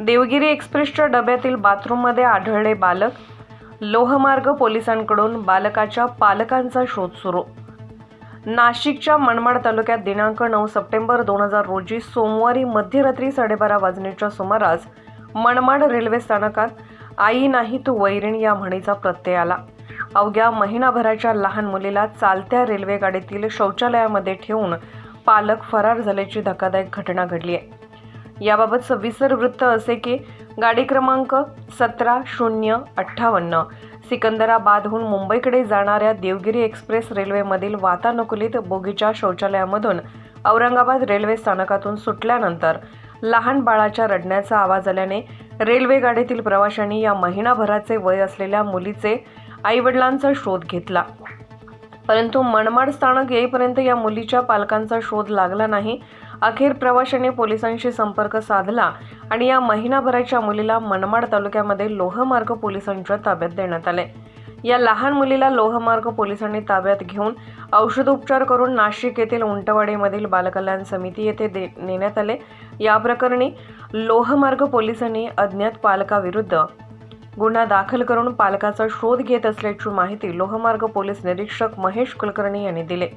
देवगिरी एक्सप्रेसच्या डब्यातील बाथरूममध्ये आढळले बालक. लोहमार्ग पोलिसांकडून बालकाच्या पालकांचा शोध सुरू. नाशिकच्या मनमाड तालुक्यात दिनांक नऊ सप्टेंबर दोन हजार रोजी सोमवारी मध्यरात्री साडेबारा वाजण्याच्या सुमारास मनमाड रेल्वे स्थानकात आई नाही तू वैरीण या म्हणीचा प्रत्यय आला. अवघ्या महिनाभराच्या लहान मुलीला चालत्या रेल्वेगाडीतील शौचालयामध्ये ठेवून पालक फरार झाल्याची धक्कादायक घटना घडली आहे. याबाबत सविस्तर वृत्त असे की गाडी क्रमांक सतरा शून्य अठ्ठावन्न सिकंदराबादहून मुंबईकडे जाणाऱ्या देवगिरी एक्सप्रेस रेल्वेमधील वातानुकूलित बोगीच्या शौचालयामधून औरंगाबाद रेल्वे स्थानकातून सुटल्यानंतर लहान बाळाच्या रडण्याचा आवाज आल्याने रेल्वे गाडीतील प्रवाशांनी या महिनाभराचे वय असलेल्या मुलीचे आईवडिलांचा शोध घेतला. परंतु मनमाड स्थानक येईपर्यंत या मुलीच्या पालकांचा शोध लागला नाही. अखेर प्रवाशाने पोलिसांशी संपर्क साधला आणि या महिनाभराच्या मुलीला मनमाड तालुक्यामध्ये लोहमार्ग पोलिसांच्या ताब्यात देण्यात आले. या लहान मुलीला लोहमार्ग पोलिसांनी ताब्यात घेऊन औषधोपचार करून नाशिक येथील उंटवाडीमधील बालकल्याण समिती येथे दे नेण्यात आले. या प्रकरणी लोहमार्ग पोलिसांनी अज्ञात पालकाविरुद्ध गुन्हा दाखल करून पालकाचा शोध घेत असल्याची माहिती लोहमार्ग पोलीस निरीक्षक महेश कुलकर्णी यांनी दिले.